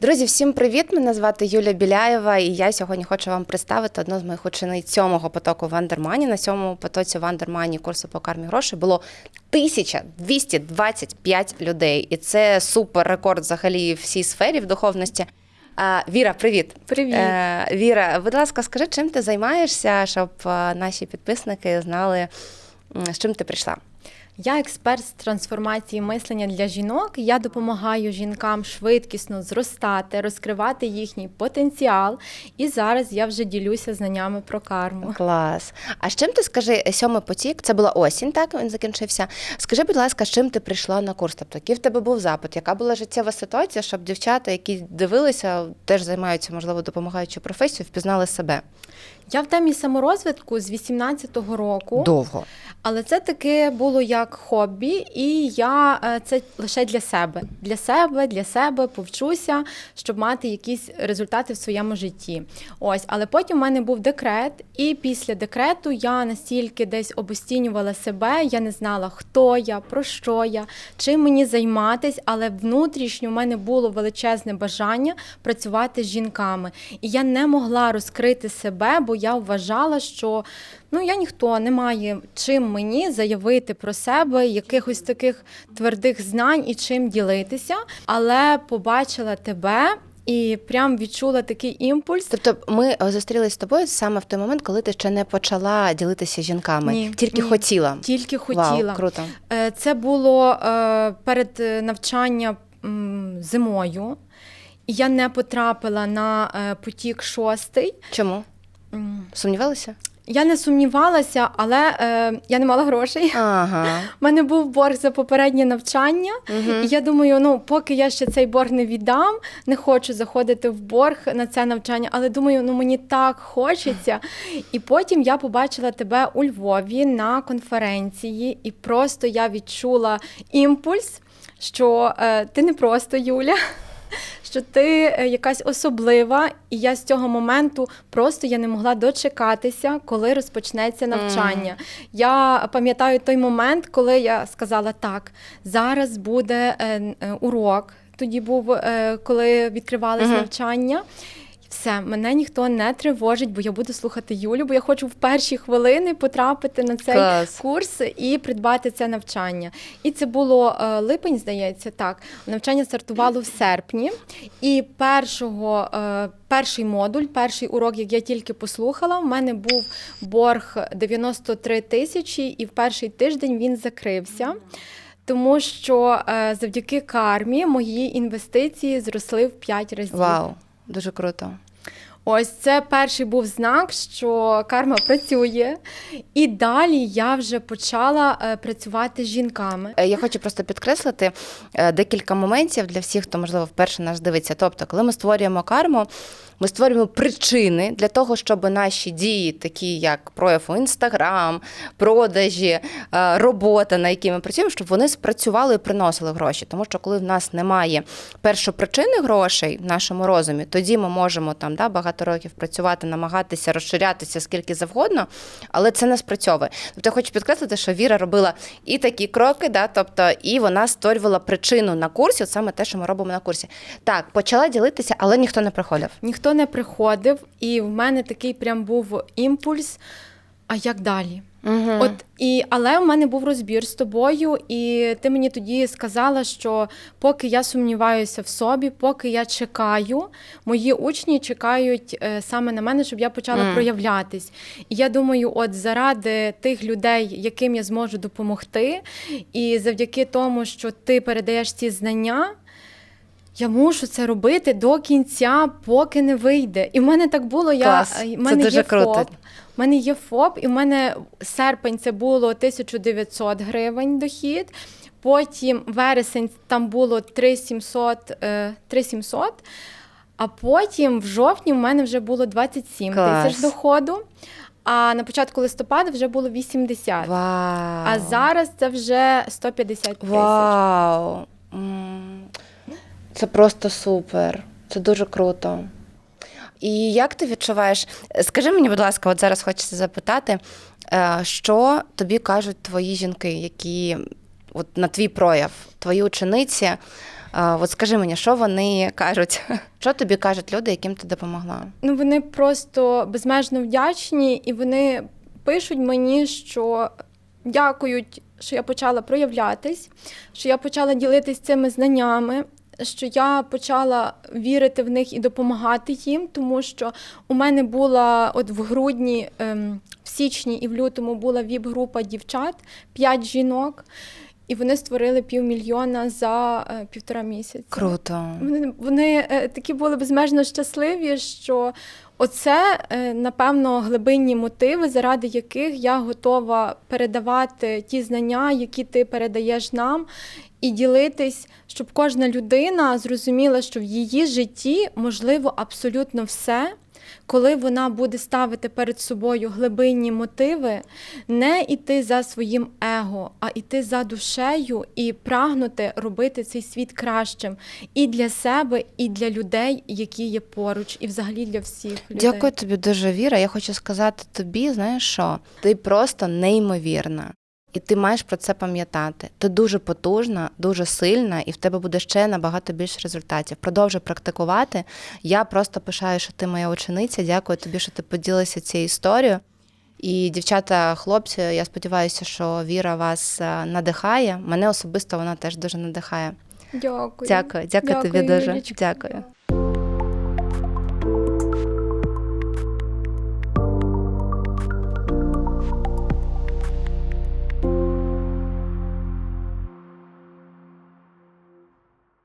Друзі, всім привіт! Мене звати Юля Біляєва, і я сьогодні хочу вам представити одну з моїх учениць сьомого потоку Вандермані. На сьомому потоці Вандермані курсу по кармі грошей було 1225 людей, і це супер рекорд взагалі в всій сфері в духовності. Віра, привіт. Привіт. Е, Віра, будь ласка, скажи, чим ти займаєшся, щоб е, наші підписники знали, з чим ти прийшла? Я експерт з трансформації мислення для жінок. Я допомагаю жінкам швидкісно зростати, розкривати їхній потенціал. І зараз я вже ділюся знаннями про карму. Клас. А з чим ти скажи сьомий потік? Це була осінь, так він закінчився. Скажи, будь ласка, з чим ти прийшла на курс? Тобто, який в тебе був запит? Яка була життєва ситуація, щоб дівчата, які дивилися, теж займаються, можливо, допомагаючою професією, впізнали себе? Я в темі саморозвитку з 18-го року, Довго. але це таке було як хобі, і я е, це лише для себе. Для себе, для себе повчуся, щоб мати якісь результати в своєму житті. Ось, але потім в мене був декрет, і після декрету я настільки десь обостінювала себе, я не знала, хто я, про що я, чим мені займатись, але внутрішньо в мене було величезне бажання працювати з жінками. І я не могла розкрити себе, бо я вважала, що ну я ніхто не має чим мені заявити про себе, якихось таких твердих знань і чим ділитися. Але побачила тебе. І прям відчула такий імпульс. Тобто, ми е, зустрілися з тобою саме в той момент, коли ти ще не почала ділитися жінками, Ні, тільки ні. хотіла. Тільки хотіла. Вау, круто. Е, Це було е, перед е, навчання зимою. І я не потрапила на потік шостий. Чому? М, Сумнівалися? Я не сумнівалася, але е, я не мала грошей. Ага. У мене був борг за попереднє навчання, Мгм. і я думаю, ну поки я ще цей борг не віддам, не хочу заходити в борг на це навчання, але думаю, ну мені так хочеться. І потім я побачила тебе у Львові на конференції, і просто я відчула імпульс, що е, ти не просто Юля. Що ти е, якась особлива, і я з цього моменту просто я не могла дочекатися, коли розпочнеться навчання. Я пам'ятаю той момент, коли я сказала так, зараз буде е, е, урок. Тоді був, коли відкривалися -hmm. навчання. Все, мене ніхто не тривожить, бо я буду слухати Юлю, бо я хочу в перші хвилини потрапити на цей Клас. курс і придбати це навчання. І це було е, липень, здається, так. Навчання стартувало в серпні. І першого, е, перший модуль, перший урок, як я тільки послухала, в мене був борг 93 тисячі, і в перший тиждень він закрився. Тому що е, завдяки кармі мої інвестиції зросли в 5 разів. Вау, дуже круто. Ось це перший був знак, що карма працює. І далі я вже почала е, працювати з жінками. Е, Я хочу просто підкреслити е, декілька моментів для всіх, хто можливо вперше нас дивиться. Тобто, коли ми створюємо карму, ми створюємо причини для того, щоб наші дії, такі як прояв у інстаграм, продажі, робота, на якій ми працюємо, щоб вони спрацювали і приносили гроші. Тому що коли в нас немає першопричини грошей в нашому розумі, тоді ми можемо там да, багато років працювати, намагатися розширятися скільки завгодно, але це не спрацьовує. Тобто я хочу підкреслити, що Віра робила і такі кроки, да, тобто, і вона створювала причину на курсі, от саме те, що ми робимо на курсі. Так, почала ділитися, але ніхто не приходив. Ніхто не приходив, і в мене такий прям був імпульс. А як далі? Угу. От і але в мене був розбір з тобою, і ти мені тоді сказала, що поки я сумніваюся в собі, поки я чекаю, мої учні чекають е, саме на мене, щоб я почала Мгм. проявлятись. І я думаю, от заради тих людей, яким я зможу допомогти, і завдяки тому, що ти передаєш ці знання. Я мушу це робити до кінця, поки не вийде. І в мене так було. Я Клас. е, в Це дуже є круто. ФОП. У мене є ФОП, і в мене серпень це було 1900 гривень дохід. Потім вересень там було 3700, е, 3700, а потім в жовтні в мене вже було 27 Клас. тисяч доходу. А на початку листопада вже було 80. Вау. А зараз це вже 150 тисяч. Вау. Це просто супер. Це дуже круто. І як ти відчуваєш? Скажи мені, будь ласка, от зараз хочеться запитати, е, що тобі кажуть твої жінки, які от на твій прояв, твої учениці, От скажи мені, що вони кажуть? Що тобі кажуть люди, яким ти допомогла? Ну, вони просто безмежно вдячні, і вони пишуть мені, що дякують, що я почала проявлятись, що я почала ділитись цими знаннями. Що я почала вірити в них і допомагати їм, тому що у мене була от в грудні, ем, в січні і в лютому була віп-група дівчат, п'ять жінок, і вони створили півмільйона за е, півтора місяця. Круто. Вони, вони е, такі були безмежно щасливі, що оце, е, напевно, глибинні мотиви, заради яких я готова передавати ті знання, які ти передаєш нам, і ділитись, щоб кожна людина зрозуміла, що в її житті можливо абсолютно все. Коли вона буде ставити перед собою глибинні мотиви, не йти за своїм его, а йти за душею і прагнути робити цей світ кращим і для себе, і для людей, які є поруч, і взагалі для всіх людей. Дякую тобі дуже, Віра. Я хочу сказати тобі, знаєш що? Ти просто неймовірна. І ти маєш про це пам'ятати. Ти дуже потужна, дуже сильна, і в тебе буде ще набагато більше результатів. Продовжуй практикувати. Я просто пишаю, що ти моя учениця. Дякую тобі, що ти поділилася цією історією. І дівчата, хлопці, я сподіваюся, що віра вас е, надихає. Мене особисто вона теж дуже надихає. Дякую. Дякую, дякую, тобі дуже. Юлічка. Дякую.